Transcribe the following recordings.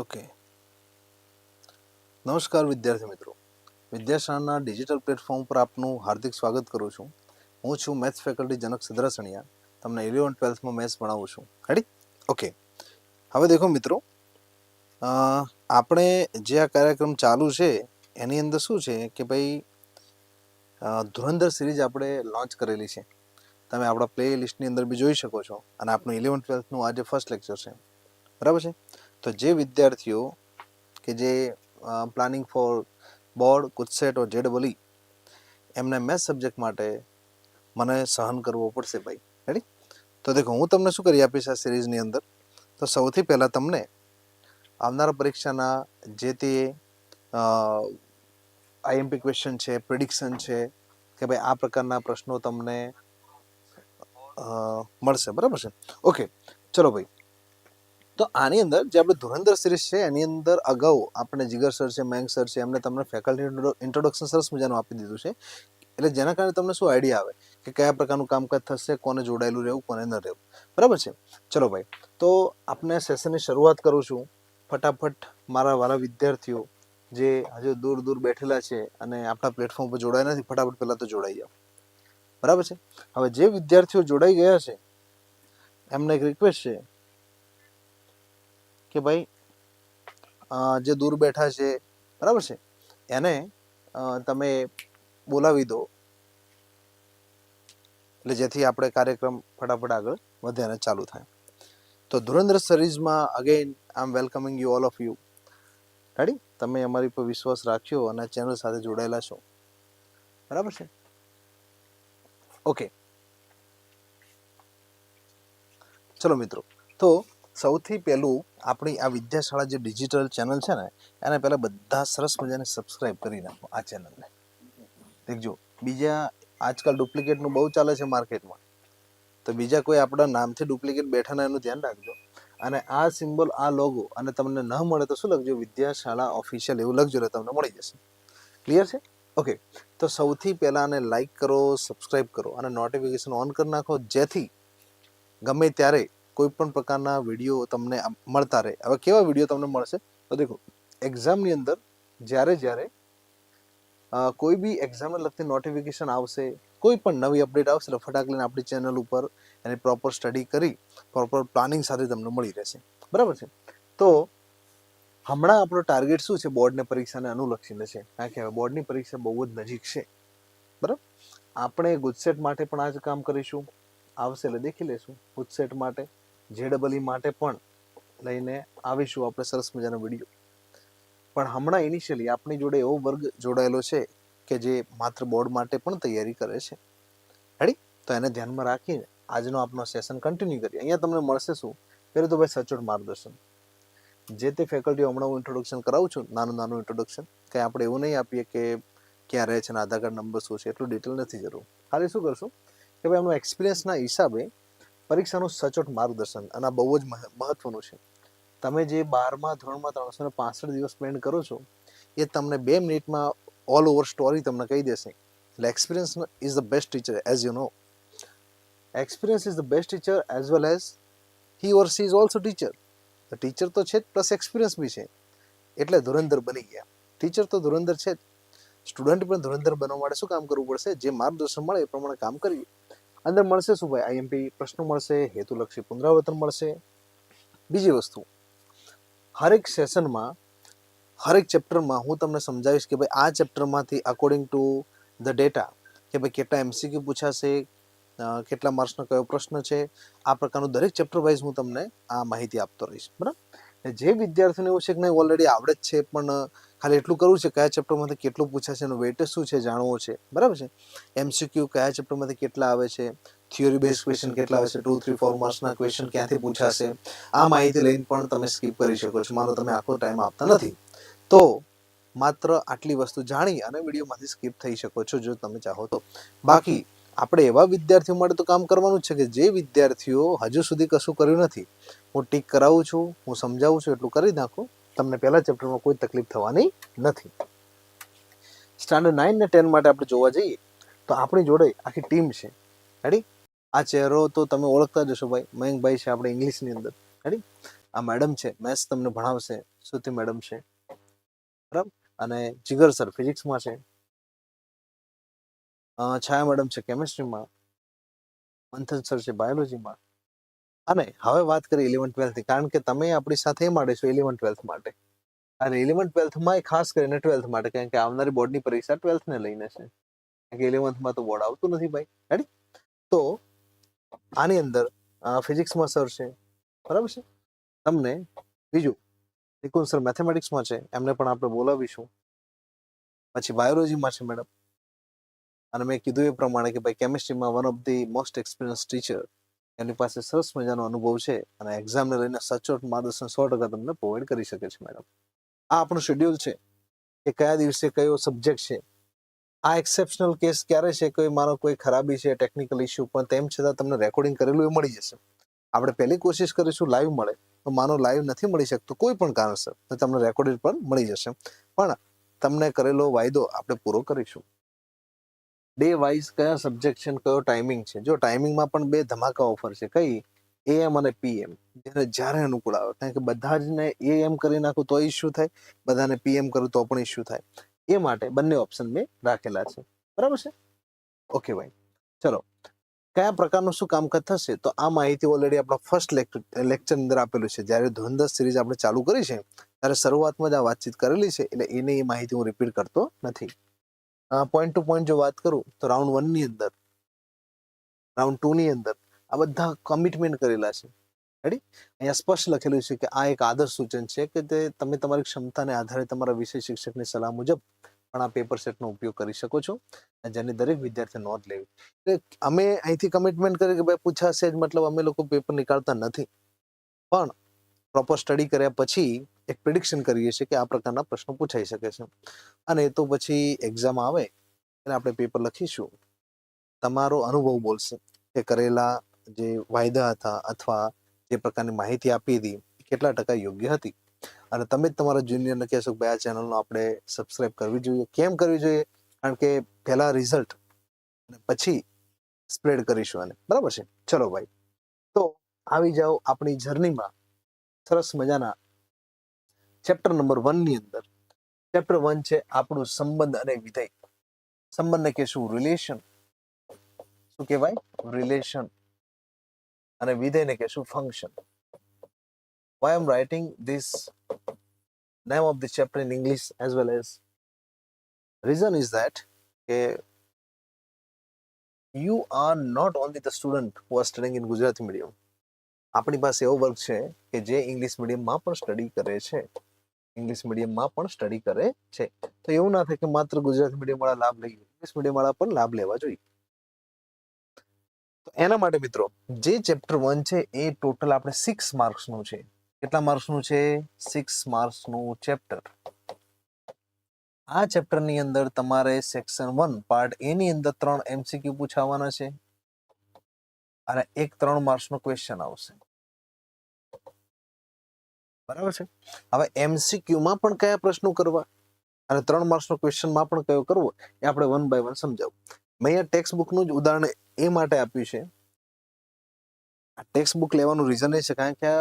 Okay. નમસ્કાર વિદ્યાર્થી મિત્રો. વિદ્યાશાળાના ડિજિટલ પ્લેટફોર્મ પર આપનું હાર્દિક સ્વાગત કરું છું. હું છું મેથ્સ ફેકલ્ટી જનક સદરાસણિયા તમને ઇલેવન ટ્વેલ્થમાં મેથ્સ ભણાવું છું. રેડી ઓકે હવે દેખો મિત્રો આપણે જે આ કાર્યક્રમ ચાલુ છે, એની અંદર શું છે કે ભાઈ ધુરંધર સિરીઝ આપણે લોન્ચ કરેલી છે. તમે આપણા પ્લે લિસ્ટની અંદર બી જોઈ શકો છો. અને આપણું ઇલેવન ટ્વેલ્થનું આજે ફર્સ્ટ લેક્ચર છે. બરાબર છે? તો જે વિદ્યાર્થીઓ કે જે planning for board GUJCET or જેડબલી એમને મેથ્સ સબ્જેક્ટ માટે મને સહન કરવો પડશે ભાઈ. રેડી તો દેખો, હું તમને શું કરી આપીશ આ સિરીઝની અંદર? તો સૌથી પહેલાં તમને આવનારા પરીક્ષાના જે તે આઈએમપી ક્વેશ્ચન છે પ્રિડિક્શન છે, કે ભાઈ આ પ્રકારના પ્રશ્નો તમને મળશે. બરાબર છે? ઓકે ચલો ભાઈ. તો આની અંદર જે આપણે ધુરંધર સિરીઝ છે, એની અંદર અગાઉ આપણે જીગર સર છે મયંક સર છે, એમને તમને ફેકલ્ટી ઇન્ટ્રોડક્શન સરસ મજાનું આપી દીધું છે. એટલે જેના કારણે તમને શું આઈડિયા આવે? કે કયા પ્રકારનું કામકાજ થશે, કોને જોડાયેલું રહેવું, કોને ન રહેવું. બરાબર છે? ચલો ભાઈ, તો આપણે સેશનની શરૂઆત કરું છું. ફટાફટ મારા વાલા વિદ્યાર્થીઓ જે હજુ દૂર દૂર બેઠેલા છે અને આપણા પ્લેટફોર્મ પર જોડાયા નથી, ફટાફટ પહેલાં તો જોડાઈ જાઓ. બરાબર છે? હવે જે વિદ્યાર્થીઓ જોડાઈ ગયા છે, એમને એક રિક્વેસ્ટ છે કે ભાઈ જે દૂર બેઠા છે, બરાબર છે? એને તમે બોલાવી દો. એટલે જેથી આપણે કાર્યક્રમ ફટાફટ આગળ વધે અને ચાલુ થાય. તો ધુરંધર સિરીઝમાં again I am welcoming you all of you ready તમે અમારી પર વિશ્વાસ રાખ્યો અને ચેનલ સાથે જોડાયેલા છો. બરાબર છે? ઓકે ચલો મિત્રો, તો સૌથી પહેલું આપણી આ વિદ્યાશાળા જે ડિજિટલ ચેનલ છે ને, એને પહેલાં બધા સરસ મજાને સબસ્ક્રાઇબ કરી નાખો આ ચેનલને દેખજો, બીજા આજકાલ ડુપ્લિકેટનું બહુ ચાલે છે માર્કેટમાં તો બીજા કોઈ આપણા નામથી ડુપ્લિકેટ બેઠા એનું ધ્યાન રાખજો. અને આ સિમ્બોલ આ લોગો અને તમને ન મળે તો શું લખજો, વિદ્યાશાળા ઓફિશિયલ એવું લખજો એટલે તમને મળી જશે. ક્લિયર છે? ઓકે તો સૌથી પહેલાં આને લાઇક કરો સબસ્ક્રાઇબ કરો અને નોટિફિકેશન ઓન કરી નાખો, જેથી ગમે ત્યારે કોઈ પણ પ્રકારના વીડિયો તમને મળતા રહે. હવે કેવા વીડિયો તમને મળશે? તો દેખો એક્ઝામની અંદર જ્યારે જ્યારે કોઈ બી એક્ઝામને લગતી નોટિફિકેશન આવશે, કોઈ પણ નવી અપડેટ આવશે એટલે ફટાક લઈને આપણી ચેનલ ઉપર એની પ્રોપર સ્ટડી કરી પ્રોપર પ્લાનિંગ સાથે તમને મળી રહેશે. બરાબર છે? તો હમણાં આપણો ટાર્ગેટ શું છે? બોર્ડની પરીક્ષાને અનુલક્ષીને છે. કારણ કે હવે બોર્ડની પરીક્ષા બહુ જ નજીક છે. બરાબર? આપણે ગુજસેટ માટે પણ આ જ કામ કરીશું. આવશે એટલે દેખી લેશું ગુજસેટ માટે જેડબલઈ માટે પણ લઈને આવીશું આપણે સરસ મજાનો વીડિયો. પણ હમણાં ઇનિશિયલી આપણી જોડે એવો વર્ગ જોડાયેલો છે કે જે માત્ર બોર્ડ માટે પણ તૈયારી કરે છે. રેડી તો એને ધ્યાનમાં રાખીને આજનો આપણો સેશન કન્ટિન્યુ કરીએ. અહીંયા તમને મળશે શું? પહેલું તો ભાઈ સચોટ માર્ગદર્શન. જે તે ફેકલ્ટીઓ હમણાં હું ઇન્ટ્રોડક્શન કરાવું છું, નાનું નાનું ઇન્ટ્રોડક્શન કંઈ આપણે એવું નહીં આપીએ કે ક્યાં રહે છે ને આધાર કાર્ડ નંબર શું છે, એટલું ડિટેલ નથી જરૂર. ખાલી શું કરશું? કે ભાઈ એમનો એક્સપિરિયન્સના હિસાબે પરીક્ષાનું સચોટ માર્ગદર્શન, અને બહુ જ મહ- મહત્વનું છે. તમે જે બારમા, ધોરણમાં ત્રણસો ને પાસઠ દિવસ સ્પેન્ડ કરો છો, એ તમને બે મિનિટમાં ઓલ ઓવર સ્ટોરી તમને કહી દેશે. એટલે experience is the best teacher as you know experience is the best teacher as well as he or she is also teacher teacher તો છે જ પ્લસ એક્સપિરિયન્સ બી છે. એટલે ધુરંધર બની ગયા. ટીચર તો ધુરંધર છે જ. સ્ટુડન્ટ પણ ધુરંધર બનવા માટે શું કામ કરવું પડશે? જે માર્ગદર્શન મળે એ પ્રમાણે કામ કરીએ. અંદર મળશે શું ભાઈ? આઈએમપી પ્રશ્નો મળશે, હેતુલક્ષી પુનરાવર્તન મળશે. બીજી વસ્તુ, હરેક સેશનમાં, હરેક ચેપ્ટરમાં હું તમને સમજાવીશ કે ભાઈ આ ચેપ્ટરમાંથી અકોર્ડિંગ ટુ ધ ડેટા કે ભાઈ કેટલા એમસીક્યુ પૂછાશે કેટલા માર્ક્સનો કયો પ્રશ્ન છે, આ પ્રકારનું દરેક ચેપ્ટર વાઇઝ હું તમને આ માહિતી આપતો રહીશ. બરાબર? જે વિદ્યાર્થીઓને એવું છે કે નહીં ઓલરેડી આવડે જ છે, પણ ખાલી એટલું કરવું છે, કયા ચેપ્ટરમાંથી કેટલું પૂછાશે એનું વેટેજ શું છે, જાણવું છે. બરાબર છે? એમસીક્યુ કયા ચેપ્ટરમાંથી કેટલા આવે છે? થિયરી બેઝ ક્વેશ્ચન કેટલા છે? ટુ થ્રી ફોર માર્ક્સના ક્વેશ્ચન ક્યાંથી પૂછાશે? આ માહિતી લઈને પણ તમે સ્કીપ કરી શકો છો. માનો તમે આખો ટાઈમ આપતા નથી. તો માત્ર આટલી વસ્તુ જાણી અને વિડીયોમાંથી સ્કીપ થઈ શકો છો, જો તમે ચાહો તો. બાકી, આપણે એવા વિદ્યાર્થીઓ માટે તો કામ કરવાનું જ છે કે જે વિદ્યાર્થીઓ હજુ સુધી કશું કર્યું નથી. હું ટીક કરાવું છું, હું સમજાવું છું, એટલું કરી નાખું. તમને પહેલા ચેપ્ટરમાં કોઈ તકલીફ થવાની નથી. સ્ટાન્ડર્ડ નાઇન ને ટેન માટે આપણે જોવા જઈએ, તો આપણી જોડે આખી ટીમ છે. રેડી આ ચહેરો તો તમે ઓળખતા જ હશો ભાઈ. મયંકભાઈ છે આપણે ઇંગ્લિશની અંદર. રેડી આ મેડમ છે. મેથ્સ તમને ભણાવશે. શ્રુતિ મેડમ છે. બરાબર? અને જીગર સર ફિઝિક્સમાં છે. છાયા મેડમ છે કેમિસ્ટ્રીમાં મંથન સર છે બાયોલોજીમાં અને હવે વાત કરીએ ઇલેવન ટ્વેલ્થની કારણ કે તમે આપણી સાથે એ માટે ઇલેવન ટ્વેલ્થ માટે. અને ઇલેવન ટ્વેલ્થમાં ખાસ કરીને ટ્વેલ્થ માટે, કારણ કે આવનારી બોર્ડની પરીક્ષા ટ્વેલ્થને લઈને છે. કારણ કે ઇલેવન્થમાં તો બોર્ડ આવતું નથી ભાઈ. રેડી તો આની અંદર ફિઝિક્સમાં સર છે. બરાબર છે? તમને બીજું નિકુંજ સર મેથેમેટિક્સમાં છે. એમને પણ આપણે બોલાવીશું. પછી બાયોલોજીમાં છે મેડમ અને મેં કીધું એ પ્રમાણે કે ભાઈ કેમિસ્ટ્રીમાં one of the most experience teacher એની પાસે સરસ મજાનો અનુભવ છે અને એક્ઝામને લઈને સચોટ માર્ગદર્શન સો ટકા તમને પ્રોવાઈડ કરી શકે છે મેડમ આ આપણું શેડ્યુલ છે કે કયા દિવસે કયો સબ્જેક્ટ છે? આ એક્સેપ્શનલ કેસ ક્યારે છે? કોઈ મારો કોઈ ખરાબી છે ટેકનિકલ ઇસ્યુ પણ તેમ છતાં તમને રેકોર્ડિંગ કરેલું એ મળી જશે. આપણે પહેલી કોશિશ કરીશું લાઈવ મળે. તો માનો લાઈવ નથી મળી શકતો કોઈ પણ કારણસર, તો તમને રેકોર્ડિંગ પણ મળી જશે. પણ તમને કરેલો વાયદો આપણે પૂરો કરીશું. ડે વાઇઝ કયા સબ્જેક્ટ છે કયો ટાઈમિંગ છે? જો ટાઈમિંગમાં પણ બે ધમાકા ઓફર છે, કઈ? એએમ અને પીએમ. જેને જ્યારે અનુકૂળ આવે, કારણ કે બધા જ ને એએમ કરી નાખું તો ઇસ્યુ થાય, બધાને પીએમ કરું તો પણ ઇસ્યુ થાય. એ માટે બંને ઓપ્શન મેં રાખેલા છે. બરાબર છે? ઓકે ભાઈ. ચલો. કયા પ્રકારનું શું કામકાજ થશે? તો આ માહિતી ઓલરેડી આપણા ફર્સ્ટ લેક્ચર અંદર આપેલું છે. જ્યારે ધોંધસ સિરીઝ આપણે ચાલુ કરી છે, ત્યારે શરૂઆતમાં જ આ વાતચીત કરેલી છે, એટલે એને એ માહિતી હું રિપીટ કરતો નથી. પોઈન્ટ ટુ પોઈન્ટ જો વાત કરું, તો રાઉન્ડ વનની અંદર રાઉન્ડ ટુની અંદર, આ બધા કમિટમેન્ટ કરેલા છે. રેડી અહીંયા સ્પષ્ટ લખેલું છે કે આ એક આદર્શ સૂચન છે કે તે તમે તમારી ક્ષમતાને આધારે તમારા વિષય શિક્ષકની સલાહ મુજબ પણ આ પેપર સેટનો ઉપયોગ કરી શકો છો જેની દરેક વિદ્યાર્થી નોંધ લેવી. એટલે અમે અહીંથી કમિટમેન્ટ કરી કે ભાઈ પૂછાશે જ, મતલબ અમે લોકો પેપર નીકાળતા નથી. પણ પ્રોપર સ્ટડી કર્યા પછી એક પ્રિડિક્શન કરીએ છીએ કે આ પ્રકારના પ્રશ્નો પૂછાઈ શકે છે. અને એ તો પછી એક્ઝામ આવે એટલે આપણે પેપર લખીશું. તમારો અનુભવ બોલશે કે કરેલા જે વાયદા હતા અથવા જે પ્રકારની માહિતી આપી હતી કેટલા ટકા યોગ્ય હતી. અને તમે જ તમારા જુનિયરને કહેશો કે ભાઈ આ ચેનલનો આપણે સબસ્ક્રાઇબ કરવી જોઈએ. કેમ કરવી જોઈએ? કારણ કે પહેલા રિઝલ્ટ અને પછી સ્પ્રેડ કરીશું આને બરાબર છે? ચલો ભાઈ. તો આવી જાઓ આપણી જર્નીમાં સરસ મજાના ચેપ્ટર નંબર વનની અંદર ચેપ્ટર વન છે આપણું સંબંધ અને વિધેય સંબંધને કહેશું રિલેશન શું કહેવાય રિલેશન અને વિધેયને કહેશું function why i'm writing this name of the chapter in english as well as reason is that કે you are not only the student who are studying in Gujarati medium આપણી પાસે એવો વર્ગ છે કે જે ઇંગ્લિશ મીડિયમમાં પણ સ્ટડી કરે છે ઇંગ્લિશ મીડિયમમાં પણ સ્ટડી કરે છે. તો એવું ના થાય કે માત્ર ગુજરાતી મીડિયમ લાભ લઈએ. ઇંગ્લિશ મીડિયમ પણ લાભ લેવા જોઈએ. તો એના માટે મિત્રો, જે ચેપ્ટર વન છે એ ટોટલ આપણે સિક્સ માર્ક્સનું છે. કેટલા માર્ક્સનું છે? સિક્સ માર્ક્સનું ચેપ્ટર આ ચેપ્ટરની અંદર તમારે સેક્શન વન પાર્ટ એની અંદર ત્રણ એમસીક્યુ પૂછાવાના છે. અને એક ત્રણ માર્ક્સનો ક્વેશ્ચન આવશે. બરાબર છે? હવે એમસીક્યુમાં પણ કયા પ્રશ્નો કરવા? અને ત્રણ માર્ક્સનો ક્વેશ્ચનમાં પણ કયો કરવો? એ આપણે વન બાય વન સમજાવું. મેં અહીંયા ટેક્સ્ટ બુકનું જ ઉદાહરણ એ માટે આપ્યું છે. આ ટેક્સ્ટ બુક લેવાનું રીઝન એ છે કારણ કે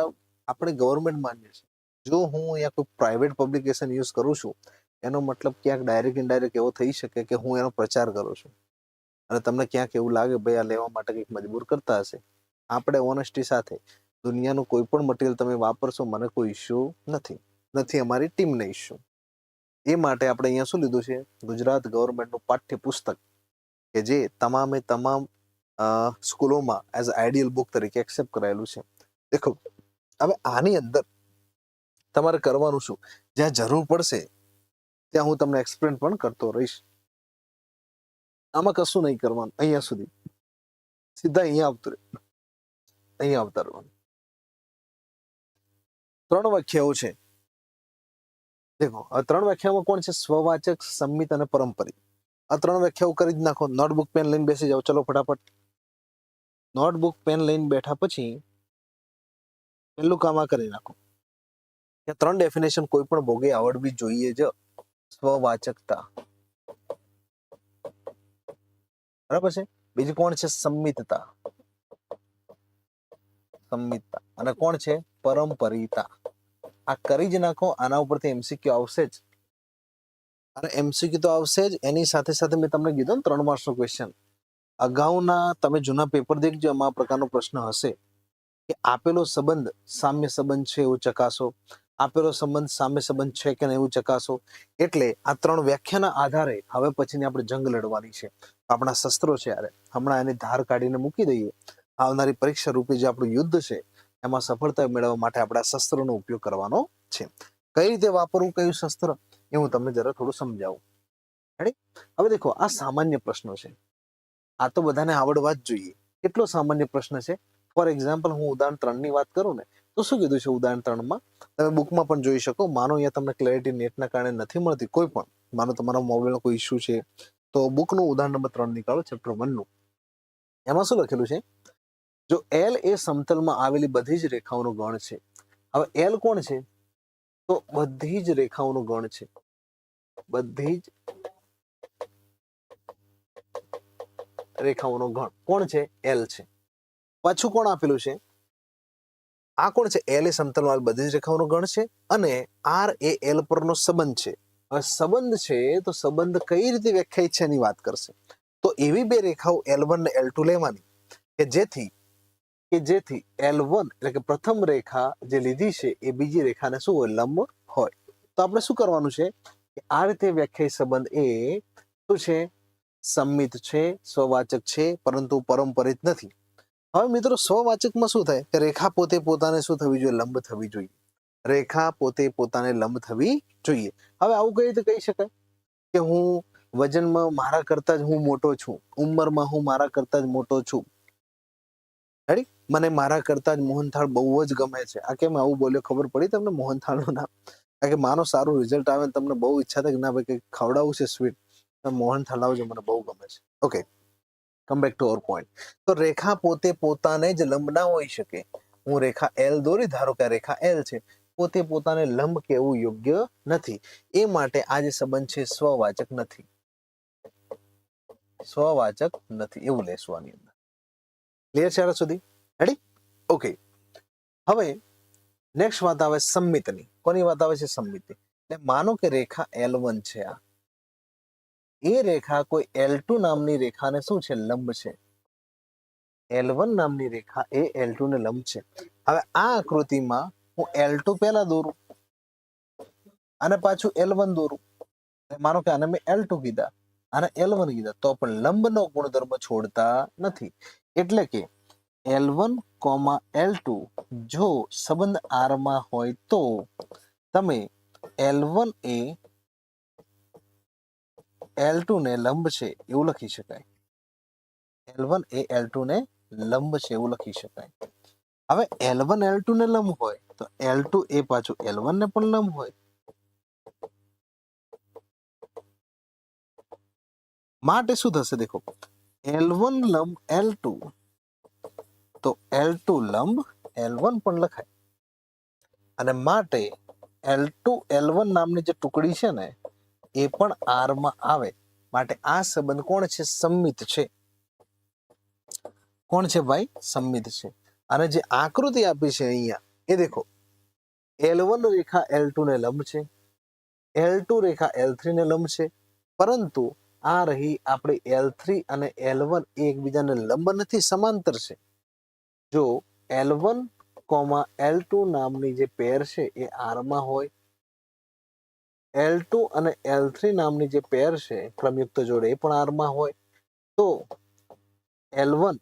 આપણે ગવર્મેન્ટ માન્ય છે. જો હું અહીંયા કોઈ પ્રાઇવેટ પબ્લિકેશન યુઝ કરું છું, એનો મતલબ ક્યાંક ડાયરેક્ટ ઇનડાયરેક્ટ એવો થઈ શકે કે હું એનો પ્રચાર કરું છું. અને તમને ક્યાંક એવું લાગે, ભાઈ આ લેવા માટે કંઈક મજબૂર કરતા હશે. આપણે ઓનેસ્ટી સાથે દુનિયાનું કોઈ પણ મટીરિયલ તમે વાપરશો, મને કોઈ ઇશ્યુ નથી. નથી અમારી ટીમને ઇશ્યુ એ માટે આપણે અહીંયા શું લીધું છે? ગુજરાત ગવર્મેન્ટનું પાઠ્ય પુસ્તક કે જે તમામે તમામ સ્કૂલોમાં એઝ આઈડિયલ બુક તરીકે એક્સેપ્ટ કરાયેલું છે. દેખો, હવે આની અંદર તમારે કરવાનું શું? જ્યાં જરૂર પડશે, ત્યાં હું તમને એક્સપ્લેન પણ કરતો રહીશ. આમાં કશું નહીં કરવાનું, અહીંયા સુધી. સીધા અહીંયા આવતું રહે. અહીંયા આવતા રહેવાનું. ત્રણ વ્યાખ્યાઓ છે. દેખો, આ ત્રણ વ્યાખ્યામાં કોણ છે? સ્વવાચક, સંમિત અને પરંપરી આ ત્રણ વ્યાખ્યાઓ કરી જ નાખો. નોટબુક, પેન લઈને બેસી જાઓ. ચલો ફટાફટ. નોટબુક, પેન લઈને બેઠા પછી પહેલું કામ આ કરી નાખો. કે ત્રણ ડેફિનેશન કોઈ પણ ભોગે આવડવી જોઈએ જ. સ્વવાચકતા. બરાબર છે? બીજી કોણ છે? સંમિતતા. સંમિતતા. અને કોણ છે? પરંપરિતા. આ કરી જ નાખો, આના ઉપરથી એમસીક્યુ આવશે જ. અને એમસીક્યુ તો આવશે જ. એની સાથે સાથે મેં તમને કીધું ને ત્રણ માર્ક્સનો ક્વેશ્ચન અગાઉના તમે જૂના પેપર દેખજો, એમાં આ પ્રકારનો પ્રશ્ન હશે. કે આપેલો સંબંધ સામ્ય સંબંધ છે એવું ચકાસો. આપેલો સંબંધ સામ્ય સંબંધ છે કે નહીં એવું ચકાસો. એટલે આ ત્રણ વ્યાખ્યાના આધારે હવે પછીની આપણે જંગ લડવાની છે. આપણા શસ્ત્રો છે યારે. હમણાં એની ધાર કાઢીને મૂકી દઈએ. આવનારી પરીક્ષા રૂપે જે આપણું યુદ્ધ છે એમાં સફળતા મેળવવા માટે આપણે આ શસ્ત્રોનો ઉપયોગ કરવાનો છે. કઈ રીતે વાપરવું, કયું શસ્ત્ર, એ હું તમને જરા થોડું સમજાવું. હવે દેખો, આ સામાન્ય પ્રશ્નો છે. આ તો બધાને આવડવા જ જોઈએ. કેટલો સામાન્ય પ્રશ્ન છે? ફોર એક્ઝામ્પલ હું ઉદાહરણ ત્રણની વાત કરું ને, તો શું કીધું છે ઉદાહરણ ત્રણમાં? તમે બુકમાં પણ જોઈ શકો, માનો અહીંયા તમને ક્લેરિટી નેટના કારણે નથી મળતી કોઈ પણ. માનો તમારા મોબાઈલનો કોઈ ઇસ્યુ છે, તો બુકનું ઉદાહરણ નંબર ત્રણ નીકાળો ચેપ્ટર વનનું એમાં શું લખેલું છે? જો એલ એ સમતલમાં આવેલી બધી જ રેખાઓનો ગણ છે, હવે એલ કોણ છે? તો બધી જ રેખાઓનો ગણ છે. બધી જ રેખાઓનો ગણ. કોણ છે? એલ છે. પાછું કોણ આપેલું છે? આ કોણ છે? એલ એ સમતલમાં બધી જ રેખાઓનો ગણ છે અને આર એ એલ પરનો સંબંધ છે. હવે સંબંધ છે તો સંબંધ કઈ રીતે વ્યાખ્યાયિત છે એની વાત કરશે. તો એવી બે રેખાઓ એલ વન ને એલ ટુ લેવાની કે જેથી કે જેથી એલ એટલે કે પ્રથમ રેખા જે લીધી છે એ બીજી રેખાને શું હોય? લંબ હોય. તો આપણે શું કરવાનું છે? કે આ રીતે વ્યાખ્યાયિત સંબંધ એ શું છે? સંમિત છે, સ્વવાચક છે, પરંતુ પરંપરિત નથી. હવે મિત્રો, સ્વવાચકમાં શું થાય? કે રેખા પોતે પોતાને શું થવી જોઈએ? લંબ થવી જોઈએ. રેખા પોતે પોતાને લંબ થવી જોઈએ. હવે આવું કઈ રીતે કહી શકાય? કે હું વજનમાં મારા કરતા જ હું મોટો છું. ઉંમરમાં હું મારા કરતા જ મોટો છું. રેડી મને મારા કરતા જ મોહનથાળ બહુ જ ગમે છે. આ કેમ આવું બોલ્યો? ખબર પડી તમને મોહનથાળનું નામ? કારણ કે માનો સારું રિઝલ્ટ આવે તમને બહુ ઈચ્છા થાય કે ના ભાઈ કંઈક ખવડાવવું છે સ્વીટ મોહનથાળ લાવજો, મને બહુ ગમે છે. Okay come back to our point તો રેખા પોતે પોતાને જ લંબ ના હોઈ શકે. હું રેખા એલ દોરી, ધારો કે રેખા એલ છે. પોતે પોતાને લંબ કેવું યોગ્ય નથી. એ માટે આ જે સંબંધ છે, સ્વવાચક નથી. સ્વવાચક નથી. એવું લેશું આની અંદર. ક્લિયર છે સુધી? રેડી ઓકે હવે નેક્સ્ટ વાત આવે સંમિતની. કોની વાત આવે છે? સંમિતિ એટલે માનો કે રેખા એલ છે આ. એ રેખા કોઈ એલ નામની રેખાને શું છે? લંબ છે. એલ નામની રેખા એ એલ ને લંબ છે. હવે આ આકૃતિમાં હું એલ ટુ પહેલા દોરું અને પાછું એલ વન દોરું. માનો કે આને મેં એલ કીધા. અને એલ કીધા. તો પણ લંબનો ગુણધર્મ છોડતા નથી. એટલે કે L one comma L two જો સંબંધ આરમાં હોય તો તમે એલ એ એલ ને લંબ છે એવું લખી શકાય. એલ એ એલ ને લંબ છે એવું લખી શકાય. હવે એલ વન એલ ટુ ને લંબ હોય તો એલ ટુ એ પાછું એલ વન ને પણ લંબ હોય. માટે શું થશે દેખો? એલ વન લંબ એલ ટુ તો એલ લંબ એલ પણ લખાય. અને માટે એલ ટુ એલ વન નામની જે ટુકડી છે ને, એ પણ આરમાં આવે. માટે આ સંબંધ કોણ છે? સંમિત છે. કોણ છે ભાઈ? સંમિત છે. અને જે આકૃતિ આપી છે અહીંયા, એ દેખો. એલ વન રેખા એલ ટુ ને લંબ છે. એલ ટુ રેખા એલ થ્રી ને લંબ છે. પરંતુ આ રહી આપણે એલ થ્રી અને એલ એકબીજાને લંબ નથી, સમાંતર છે. જો L one comma L two નામની જે પેર છે એ આરમાં હોય એલ ટુ અને એલ નામની જે પેર છે ક્રમયુક્ત જોડે એ પણ આરમાં હોય, તો એલ વન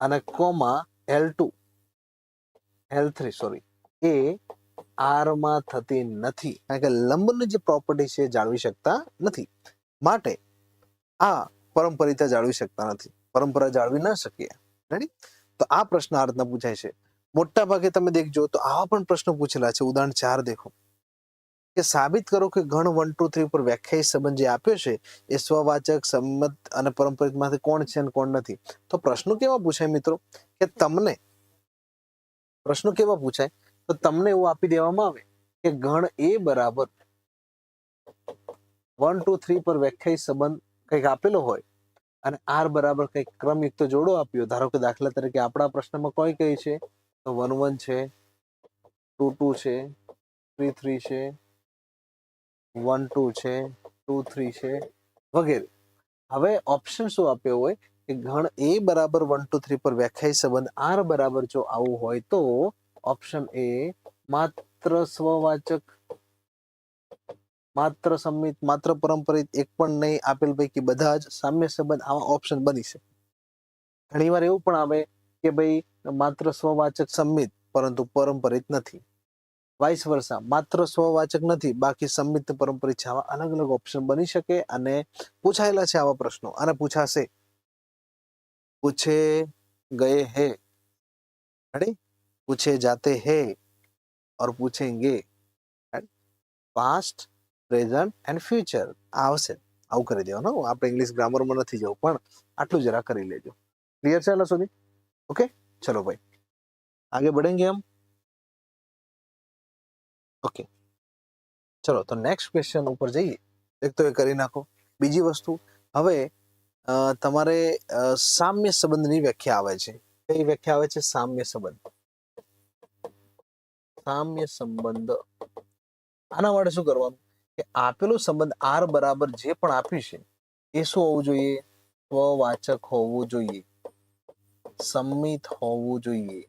અને comma L two L three sorry એ આરમાં થતી નથી. કારણ કે લંબની જે પ્રોપર્ટી છે જાળવી શકતા નથી. માટે આ પરંપરિતા જાળવી શકતા નથી. પરંપરા જાળવી ન શકીએ. રેડી તો આ પ્રશ્ન આ પૂછાય છે. મોટા ભાગે તમે દેખજો તો આવા પણ પ્રશ્નો પૂછેલા છે. ઉદાહરણ ચાર દેખો. કે સાબિત કરો કે ગણ વન ટુ થ્રી પર વ્યાખ્યાયિત સંબંધ જે આપ્યો છે, એ સ્વવાચક, સંમત અને પરંપરિતમાંથી કોણ છે અને કોણ નથી. તો પ્રશ્નો કેવા પૂછાય મિત્રો? કે તમને પ્રશ્નો કેવા પૂછાય? તો તમને એવું આપી દેવામાં આવે કે ગણ એ બરાબર વન ટુ થ્રી પર વ્યાખ્યાયિત સંબંધ કંઈક આપેલો હોય અને આર બરાબર કંઈક ક્રમયુક્ત જોડો આપ્યો. ધારો કે દાખલા તરીકે આપણા પ્રશ્નમાં કોઈ કઈ છે, તો વન વન છે, ટુ ટુ છે, થ્રી થ્રી છે, વન ટુ છે, ટુ થ્રી છે, વગેરે. હવે ઓપ્શન શું આપ્યો હોય? કે ગણ એ બરાબર વન ટુ થ્રી પર વ્યાખ્યાયિત સંબંધ, આર બરાબર જો આવું હોય તો ઓપ્શન એ માત્ર સ્વવાચક માત્ર સંમિત માત્ર પરંપરિત એક પણ નહીં આપેલ પૈકી બધા જ સામ્ય સંબંધ આવા ઓપ્શન બની શકે ઘણીવાર એવું પણ આવે કે ભાઈ માત્ર સ્વવાચક સંમિત પરંતુ પરંપરિત નથી વાઇસ વર્ષા માત્ર સ્વવાચક નથી બાકી સંમિત પરંપરિત છે આવા અલગ અલગ ઓપ્શન બની શકે અને પૂછાયેલા છે આવા પ્રશ્નો અને પૂછાશે પૂછે ગયે હે પૂછે જાતે હે और पूछेंगे पास्ट પ્રેઝન્ટ એન્ડ ફ્યુચર આવશે. આવું કરી દેવાનું આપણે ઇંગ્લિશ ગ્રામરમાં નથી જવું, પણ આટલું જરા કરી લેજો. ક્લિયર છે એટલે સુધી? ઓકે ચલો ભાઈ. આગળ બઢેંગે એમ ઓકે ચલો, તો નેક્સ્ટ ક્વેશ્ચન ઉપર જઈએ. એક તો એ કરી નાખો. બીજી વસ્તુ, હવે તમારે સામ્ય સંબંધની વ્યાખ્યા આવે છે. કઈ વ્યાખ્યા આવે છે? સામ્ય સંબંધ. સામ્ય સંબંધ. આના માટે શું કરવાનું? કે આપેલો સંબંધ આર બરાબર જે પણ આપ્યું છે, એ શું હોવું જોઈએ? સ્વવાચક હોવું જોઈએ. સંમિત હોવું જોઈએ.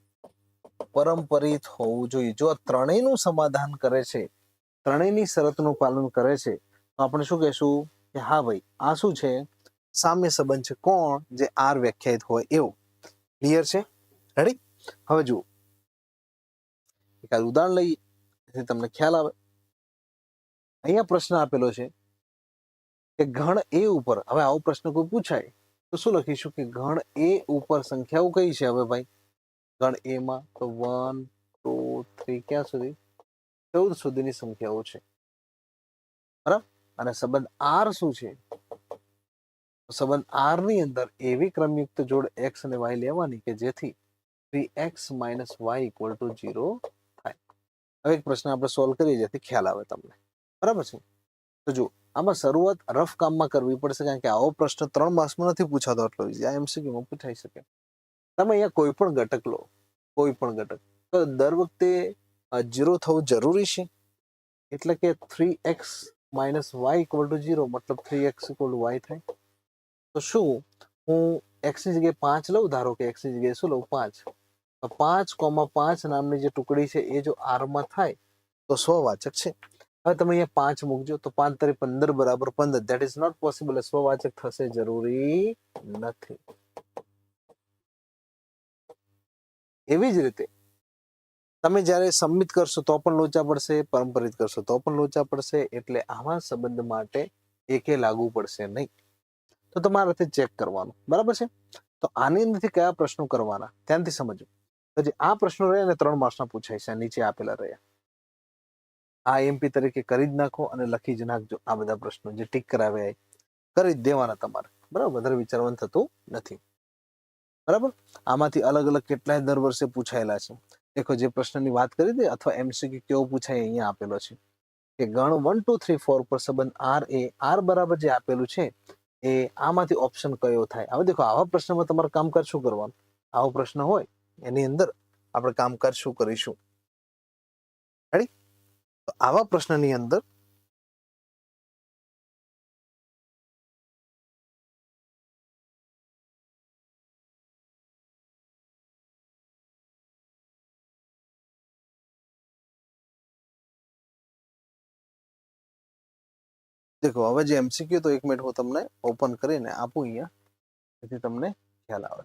પરંપરિત હોવું જોઈએ. જો આ ત્રણેયનું સમાધાન કરે છે, ત્રણેયની શરતનું પાલન કરે છે, તો આપણે શું કહેશું? કે હા ભાઈ, આ શું છે? સામ્ય સંબંધ છે. કોણ? જે આર વ્યાખ્યાયિત હોય એવું. ક્લિયર છે? રેડી હવે જુઓ. એક ઉદાહરણ લઈએ તમને ખ્યાલ આવે. અહીંયા પ્રશ્ન આપેલો છે કે ઘણ એ ઉપર, હવે આવો પ્રશ્ન કોઈ પૂછાય, તો શું લખીશું કે ઘણ એ ઉપર સંખ્યાઓ કઈ છે હવે ભાઈ? ગણ એ માં તો વન, ટુ, થ્રી ક્યાં સુધી? ચૌદ સુધીની સંખ્યાઓ છે. બરાબર? અને સંબંધ આર શું છે? સંબંધ આરની અંદર એવી ક્રમયુક્ત જોડ એક્સ અને વાય લેવાની કે જેથી three x minus y equal to zero થાય. હવે એક પ્રશ્ન આપણે સોલ્વ કરીએ જેથી ખ્યાલ આવે તમને. બરાબર છે? તો જો, આમાં શરૂઆત રફ કામમાં કરવી પડશે કારણ કે આવો પ્રશ્ન ત્રણ માસમાં નથી પૂછાતો આટલો આ એમસીક્યુમાં પૂછાઈ શકે. તમે અહીંયા કોઈ પણ ઘટક લો, કોઈ પણ ઘટક. તો દર વખતે જીરો થવું જરૂરી છે? એટલે કે three x minus y equal to zero મતલબ three x equal to y થાય? તો શું? હું એક્સની જગ્યાએ પાંચ લઉં? ધારો કે એક્સની જગ્યાએ શું લઉં? પાંચ. પાંચ કોમા પાંચ નામની જે ટુકડી છે, એ જો આરમાં થાય, તો સ્વવાચક છે. હવે તમે અહીંયા પાંચ મૂકજો તો પાંચ તરી પંદર બરાબર પંદર. દેટ ઇઝ નોટ પોસિબલ સ્વવાચક થશે જરૂરી નથી. એવી જ રીતે તમે જ્યારે સંમિત કરશો તો પણ લોચા પડશે પરંપરિત કરશો તો પણ લોચા પડશે, એટલે આવા સંબંધ માટે એકે લાગુ પડશે નહીં. તો તમારાથી ચેક કરવાનું. બરાબર છે? તો આની અંદરથી કયા પ્રશ્નો કરવાના? ત્યાંથી સમજો. પછી આ પ્રશ્નો રહ્યા ને ત્રણ માર્ક્સના પૂછાય છે નીચે આપેલા રહ્યા. આ એમપી તરીકે કરી જ નાખો અને લખી જ નાખજો આ બધા પ્રશ્નો જે ટીક કરાવ્યા કરી જ દેવાના તમારે. બરાબર? વધારે વિચારવાનું થતું નથી. બરાબર? આમાંથી અલગ અલગ કેટલાય દર વર્ષે પૂછાયેલા છે. દેખો, જે પ્રશ્નની વાત કરી દે અથવા એમસીક્યુ કેવો પૂછાય અહીંયા આપેલો છે. કે ગણ વન ટુ થ્રી ફોર પર સંબંધ આર એ આર બરાબર જે આપેલું છે, એ આમાંથી ઓપ્શન કયો થાય? હવે દેખો, આવા પ્રશ્નમાં તમારે કામકાજ શું કરવાનું? આવો પ્રશ્ન હોય, એની અંદર આપણે કામકાજ શું કરીશું? રેડી આવા પ્રશ્નની અંદર દેખો હવે જે એમસીક્યુ તો એક મિનિટ હું તમને ઓપન કરીને આપું અહીંયા જેથી તમને ખ્યાલ આવે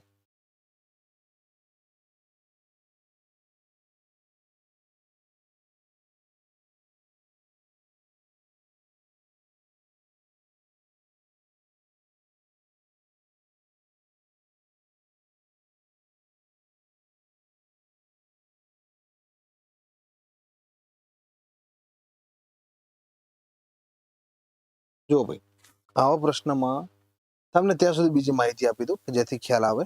જો ભાઈ, આવા પ્રશ્નમાં તમને ત્યાં સુધી બીજી માહિતી આપી દઉં કે જેથી ખ્યાલ આવે.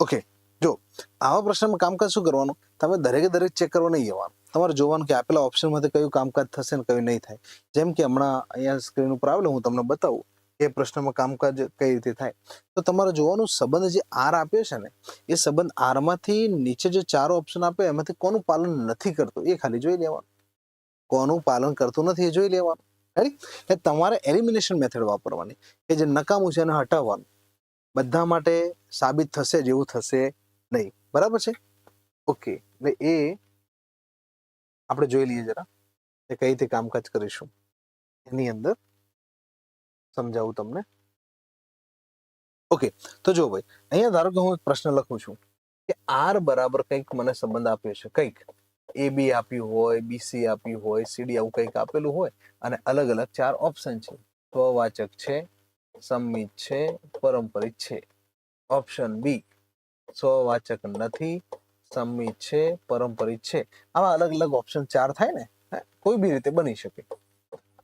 ઓકે, જો, આવા પ્રશ્નમાં કામકાજ શું કરવાનું? તમે દરેકે દરેક ચેક કરવા નહીં જવાનું. તમારે જોવાનું કે આપેલા ઓપ્શનમાંથી કયું કામકાજ થશે ને કયું નહીં થાય. જેમ કે હમણાં અહીંયા સ્ક્રીન ઉપર આવેલું, હું તમને બતાવું એ પ્રશ્નમાં કામકાજ કઈ રીતે થાય. તો તમારે જોવાનું સંબંધ જે આર આપ્યો છે ને, એ સંબંધ આરમાંથી નીચે જે ચાર ઓપ્શન આપે એમાંથી કોનું પાલન નથી કરતું? એ ખાલી જોઈ લેવાનું. કોનું પાલન કરતું નથી એ જોઈ લેવાનું. રાઈટ એટલે તમારે એલિમિનેશન મેથડ વાપરવાની કે જે નકામું છે એને હટાવવાનું. બધા માટે સાબિત થશે જેવું થશે નહીં. બરાબર છે? ઓકે એટલે એ આપણે જોઈ લઈએ જરા એ કઈ રીતે કામકાજ કરીશું. એની અંદર સમજાવું તમને. ઓકે તો જો ભાઈ, અહીંયા ધારો કે હું એક પ્રશ્ન લખું છું કે આર બરાબર કંઈક મને સંબંધ આપ્યો છે, કંઈક. એ બી આપ્યું હોય બીસી આપ્યું હોય સીડી આવું કંઈક આપેલું હોય અને અલગ અલગ ચાર ઓપ્શન છે. સ્વવાચક છે, સંમિત છે પરંપરિત છે. ઓપ્શન બી, સ્વવાચક નથી, સંમિત છે પરંપરિત છે. આવા અલગ અલગ ઓપ્શન ચાર થાય ને કોઈ બી રીતે બની શકે.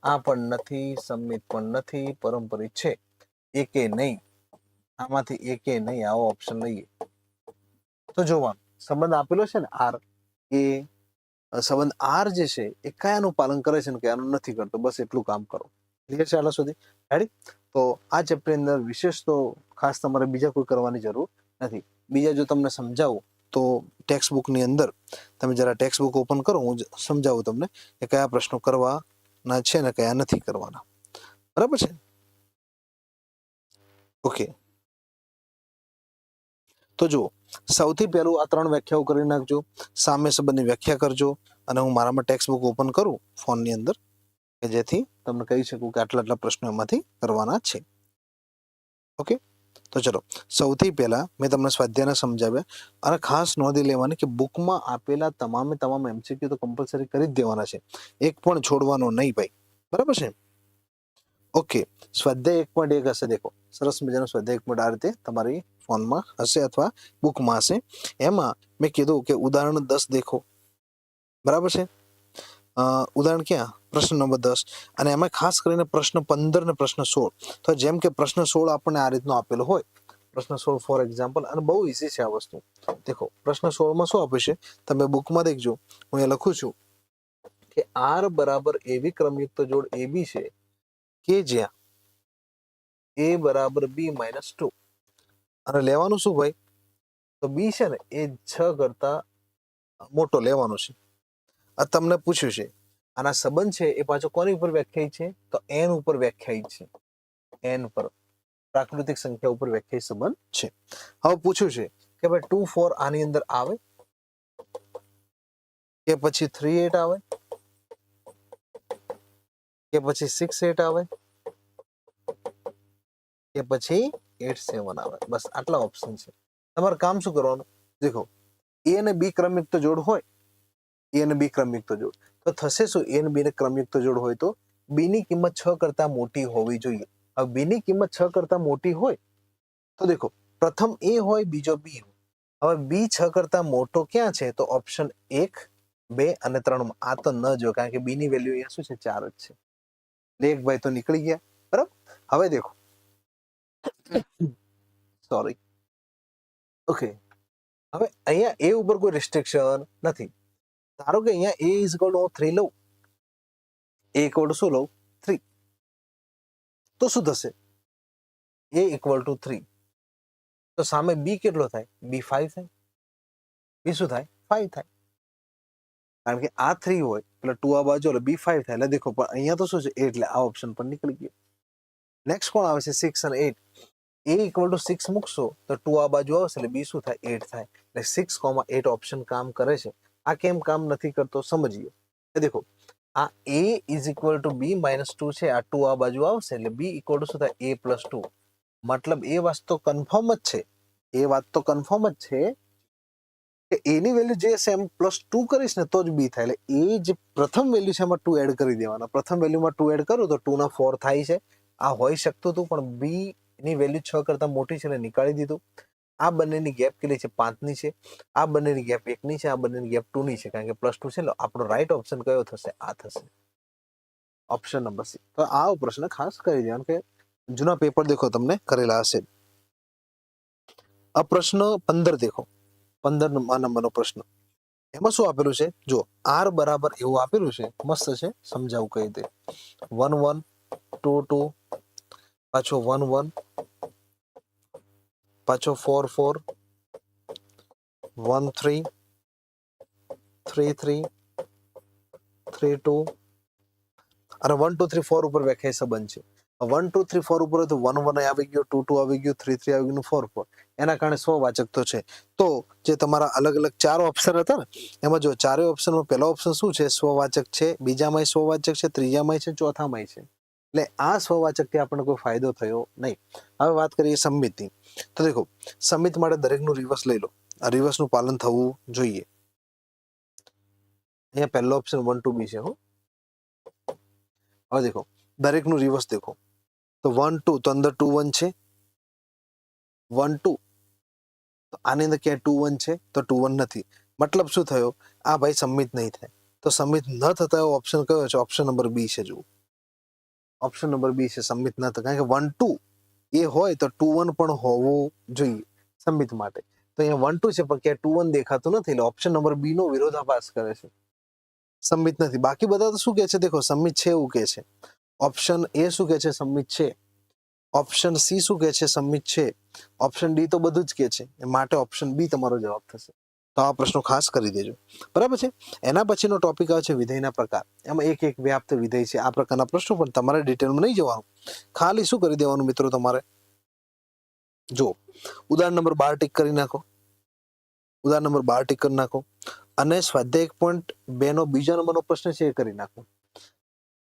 આ પણ નથી, સંમિત પણ નથી પરંપરિત છે. એકે નહીં. આમાંથી એકે નહીં, આવો ઓપ્શન લઈએ. તો જોવાનું, સંબંધ આપેલો છે ને, આર, એ સંબંધ આર જે છે, એ કયાનું પાલન કરે છે ને કયાનું નથી કરતો. બસ એટલું કામ કરો. ક્લિયર છે આટલા સુધી? રેડી તો આ ચેપ્ટર અંદર વિશેષ તો ખાસ તમારે બીજા કોઈ કરવાની જરૂર નથી. બીજા જો તમને સમજાવું, તો ટેક્સ્ટ બુકની અંદર તમે જરા ટેક્સ્ટ બુક ઓપન કરો, હું સમજાવું તમને કે કયા પ્રશ્નો કરવાના છે ને કયા નથી કરવાના. બરાબર છે? ઓકે તો જુઓ સૌથી પહેલું આ ત્રણ વ્યાખ્યાઓ કરી નાખજો. સામે સંબંધની વ્યાખ્યા કરજો અને હું મારામાં ટેક્સ્ટ બુક ઓપન કરું ફોનની અંદર કે જેથી તમને કહી શકું કે આટલા આટલા પ્રશ્નો એમાંથી કરવાના છે. ઓકે? તો ચલો, સૌથી પહેલા મેં તમને સ્વાધ્યાયને સમજાવ્યા અને ખાસ નોંધી લેવાની કે બુકમાં આપેલા તમામે તમામ એમસીક્યુ તો કમ્પલસરી કરી જ દેવાના છે. એક પણ છોડવાનો નહીં ભાઈ. બરાબર છે? ઓકે, સ્વાધ્યાય એક પોઈન્ટ એક હશે, દેખો. સરસ મજાનો સ્વાધ્યાય એક પોઈન્ટ આ રીતે તમારી ફોનમાં હશે અથવા બુકમાં હશે. એમાં મેં કીધું કે ઉદાહરણ દસ દેખો. બરાબર છે? ઉદાહરણ ક્યાં? પ્રશ્ન નંબર દસ. અને એમાં ખાસ કરીને પ્રશ્ન પંદર ને પ્રશ્ન સોળ. તો જેમ કે પ્રશ્ન સોળ આપણને આ રીતનો આપેલો હોય. પ્રશ્ન સોળ ફોર એક્ઝામ્પલ અને બહુ ઇઝી છે આ વસ્તુ. દેખો, પ્રશ્ન સોળમાં શું આપ્યું છે? તમે બુકમાં દેખજો. હું એ લખું છું કે આર બરાબર એવી ક્રમયુક્ત જોડ એબી છે કે જ્યાં એ બરાબર બી માઇનસ ટુ. અને લેવાનું શું ભાઈ? તો બી છે ને, એ છ કરતા મોટો લેવાનો છે. આ તમને પૂછ્યું છે, આના સંબંધ છે, એ પાછો કોની ઉપર વ્યાખ્યાયિત છે? તો એન ઉપર વ્યાખ્યાયિત છે. એન પર પ્રાકૃતિક સંખ્યા ઉપર વ્યાખ્યાયિત સંબંધ છે. હવે પૂછ્યું છે કે ભાઈ ટુ ફોર આની અંદર આવે? કે પછી થ્રી એટ આવે? કે પછી સિક્સ એટ આવે? કે પછી એટ સેવન આવે બસ આટલા ઓપ્શન છે તમારે કામ શું કરવાનું દેખો એ અને બી ક્રમયુક્ત જોડ હોય એ અને બી ક્રમયુક્ત જોડ તો થશે શું એ અને બી ને ક્રમયુક્ત જોડ હોય તો બી ની કિંમત છ કરતા મોટી હોવી જોઈએ હવે બી ની કિંમત છ કરતા મોટી હોય તો દેખો પ્રથમ એ હોય બીજો બી હોય હવે બી છ કરતા મોટો ક્યાં છે તો ઓપ્શન એક બે અને ત્રણ આ તો ન જો કારણ કે બી ની વેલ્યુ અહીંયા શું છે ચાર જ છે એટલે એક ભાઈ તો નીકળી ગયા બરાબર હવે દેખો સોરી ઓકે હવે અહીંયા એ ઉપર કોઈ રિસ્ટ્રિક્શન નથી. ધારો કે અહીંયા એ ઇઝ ઇક્વલ હું થ્રી લઉં. એ ઇક્વલ શું લઉં? થ્રી તો શું થશે? એ ઇક્વલ ટુ થ્રી તો સામે બી કેટલો થાય? બી ફાઈવ થાય. બી શું થાય? ફાઈવ થાય. કારણ કે આ થ્રી હોય, એટલે ટુ આ બાજુ એટલે બી ફાઈવ થાય. એટલે દેખો, પણ અહીંયા તો શું છે? એ એટલે આ ઓપ્શન પર નીકળી ગયો. નેક્સ્ટ કોણ આવે છે? સિક્સ અને eight a equal to six મૂકશો, તો ટુ આ બાજુ આવશે એટલે બી શું થાય? એટ થાય. એટલે સિક્સ કોમા એટ ઓપ્શન કામ કરે છે. આ કેમ કામ નથી કરતો? સમજીએ. દેખો, આ a is equal to b minus two છે. આ ટુ આ બાજુ આવશે એટલે બી ઇક્વલ ટુ શું થાય? એ પ્લસ ટુ મતલબ એ વાત તો કન્ફર્મ જ છે. એ વાત તો કન્ફર્મ જ છે કે એની વેલ્યુ જે છે એમ પ્લસ ટુ કરીશ ને તો જ બી થાય. એટલે એ જે પ્રથમ વેલ્યુ છે એમાં ટુ એડ કરી દેવાના. પ્રથમ વેલ્યુમાં ટુ એડ કરું તો ટુ ના ફોર થાય છે. આ હોઈ શકતું હતું, પણ બી ની વેલ્યુ છ કરતા મોટી છે એટલે નીકાળી દીધું. આ બંનેની ગેપ કેટલી છે? પાંચની છે. આ બંનેની ગેપ એકની છે, આ બંનેની ગેપ ટુની છે. કારણ કે પ્લસ ટુ છે એટલે આપણો રાઈટ ઓપ્શન કયો થશે? આ થશે. ઓપ્શન નંબર સી તો આ પ્રશ્ન ખાસ કરી દેવાનું કે જૂના પેપર દેખો તમને, કરેલા હશે. આ પ્રશ્ન પંદર દેખો. પંદર નંબરનો પ્રશ્ન. એમાં શું આપેલું છે? જો આર બરાબર એવું આપેલું છે. મસ્ત છે. સમજાવું કઈ રીતે વન વન ટુ ટુ પાછો વન વન પાછો four four one three three three three two અને વન ટુ થ્રી ફોર ઉપર વ્યાખ્યાય સંબંધ છે. વન ટુ થ્રી ફોર ઉપર તો વન વન આવી ગયો ટુ ટુ આવી ગયું થ્રી થ્રી આવી ગયું ફોર ફોર એના કારણે સ્વવાચક તો છે. તો જે તમારા અલગ અલગ ચાર ઓપ્શન હતા ને, એમાં જો ચારેય ઓપ્શનમાં પહેલો ઓપ્શન શું છે? સ્વવાચક છે, બીજામાંય સ્વવાચક છે, ત્રીજામાંય છે, ચોથામાંય છે. એટલે આ સ્વવાચકથી આપણને કોઈ ફાયદો થયો નહીં. હવે વાત કરીએ સંમિતની તો દેખો, સંમિત માટે દરેકનું રિવર્સ લઈ લો. આ રિવર્સનું પાલન થવું જોઈએ. અહીંયા પહેલો ઓપ્શન વન ટુ બી છે હો. હવે દેખો, દરેકનું રિવર્સ દેખો. તો વન ટુ તો અંદર ટુ વન છે. વન ટુ આની અંદર ક્યાંય ટુ વન છે, તો ટુ વન નથી. મતલબ શું થયો? આ ભાઈ સંમિત નહીં થાય. તો સંમિત ન થતા એવો ઓપ્શન કયો છે? ઓપ્શન નંબર બી છે, જુઓ. ઓપ્શન નંબર બી છે, સંમિત ન થાય. કારણ કે વન ટુ એ હોય તો ટુ વન પણ હોવું જોઈએ સંમિત માટે. તો અહીંયા વન ટુ છે, પણ ક્યાં ટુ વન દેખાતું નથી, એટલે ઓપ્શન નંબર બી નો વિરોધાભાસ કરે છે. સંમિત નથી. બાકી બધા તો શું કે છે? દેખો, સંમિત છે એવું કે છે. ઓપ્શન એ શું કે છે? સંમિત છે. ઓપ્શન સી શું કે છે? સંમિત છે. ઓપ્શન ડી તો બધું જ કે છે. માટે ઓપ્શન બી તમારો જવાબ થશે. તો આ પ્રશ્નો ખાસ કરી દેજો. બરાબર છે? એના પછીનો ટોપિક આવે છે વિધેયના પ્રકાર. એમાં એક એક વ્યાપ્ત વિધેય છે. આ પ્રકારના પ્રશ્નો પણ તમારે ડિટેલમાં નહીં જવાનું. ખાલી શું કરી દેવાનું મિત્રો તમારે? જો ઉદાહરણ નંબર બાર ટીક કરી નાખો. ઉદાહરણ નંબર બાર ટીક કરી નાખો. અને સ્વાધ્યાય એક પોઈન્ટ બે નો બીજા નંબરનો પ્રશ્ન છે એ કરી નાખો.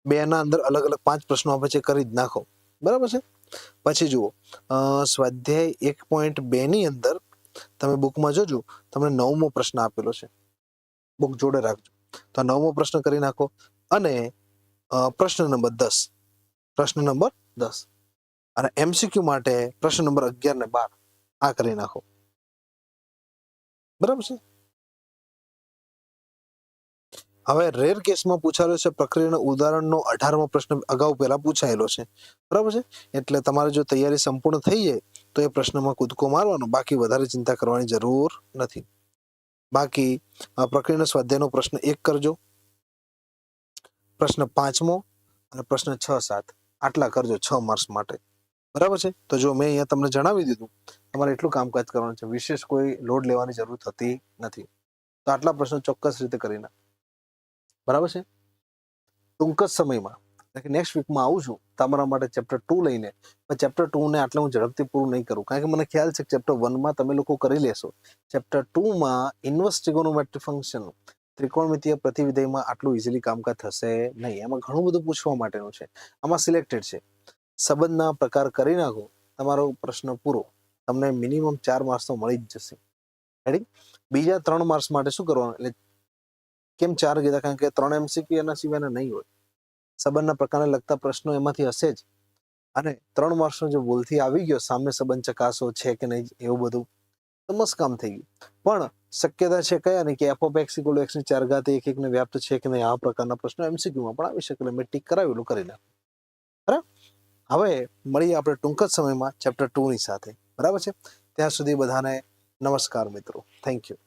બે ના અંદર અલગ અલગ પાંચ પ્રશ્નો આપે છે કરી જ નાખો. બરાબર છે? પછી જુઓ. સ્વાધ્યાય એક પોઈન્ટ બે ની અંદર તમે બુકમાં જોજો, તમને નવમો પ્રશ્ન આપેલો છે. બુક જોડે રાખજો. તો નવમો પ્રશ્ન કરી નાખો અને પ્રશ્ન નંબર દસ. પ્રશ્ન નંબર દસ. અને એમસીક્યુ માટે પ્રશ્ન નંબર અગિયાર ને બાર આ કરી નાખો. બરાબર છે? હવે રેર કેસમાં પૂછાયેલો છે પ્રક્રિયાના ઉદાહરણનો અઢારમો પ્રશ્ન અગાઉ પહેલા પૂછાયેલો છે. બરાબર છે? એટલે તમારે જો તૈયારી સંપૂર્ણ થઈ જાય, તો એ પ્રશ્નમાં કૂદકો મારવાનો. બાકી વધારે ચિંતા કરવાની જરૂર નથી. બાકી પ્રક્રિયાના સ્વાધ્યાયનો પ્રશ્ન એક કરજો. પ્રશ્ન પાંચમો અને પ્રશ્ન છ સાત. આટલા કરજો છ માર્ક્સ માટે. બરાબર છે? તો જો મેં અહીંયા તમને જણાવી દીધું, તમારે એટલું કામકાજ કરવાનું છે. વિશેષ કોઈ લોડ લેવાની જરૂર થતી નથી. તો આટલા પ્રશ્નો ચોક્કસ રીતે કરી નાખ. બરાબર છે? ટૂંક જ સમયમાં. કે નેક્સ્ટ વીકમાં આવું છું, તમારા માટે ચેપ્ટર ટુ લઈને. પણ ચેપ્ટર ટુ ને આટલે હું ઝડપથી પૂરું નહીં કરું. કારણ કે મને ખ્યાલ છે કે ચેપ્ટર વનમાં તમે લોકો કરી લેશો. ચેપ્ટર ટુમાં ઇન્વર્સ ટ્રિગોનોમેટ્રી ફંક્શન ત્રિકોણમિતીય પ્રતિવિધયમાં આટલું ઇઝીલી કામકાજ થશે નહીં. એમાં ઘણું બધું પૂછવા માટેનું છે. આમાં સિલેક્ટેડ છે. સંબંધના પ્રકાર કરી નાખો. તમારો પ્રશ્ન પૂરો. તમને મિનિમમ ચાર માર્ક્સ તો મળી જ જશે. રેડી બીજા ત્રણ માર્ક્સ માટે શું કરવાનું? એટલે કેમ ચાર કીધા? કારણ કે ત્રણ એમસીક્યુ એના સિવાયના નહીં હોય. સંબંધના પ્રકારને લગતા પ્રશ્નો એમાંથી હશે જ. અને ત્રણ માર્ક્સનો જો ભૂલથી આવી ગયો, સામે સંબંધ ચકાસો છે કે નહીં એવું બધું, તો મસ્ત કામ થઈ ગયું. પણ શક્યતા છે કયા? નહીં કે એફ ઓફ એક્સ ઇક્વલ એક્સની ચાર ઘાત એક એકને વ્યાપ્ત છે કે નહીં? આ પ્રકારના પ્રશ્નો એમસીક્યુમાં પણ આવી શકે, એટલે મેં ટીક કરાવેલું કરી નાખ્યું બરાબર? હવે મળીએ આપણે ટૂંક જ સમયમાં ચેપ્ટર ટુની સાથે. બરાબર છે? ત્યાં સુધી બધાને નમસ્કાર મિત્રો. Thank you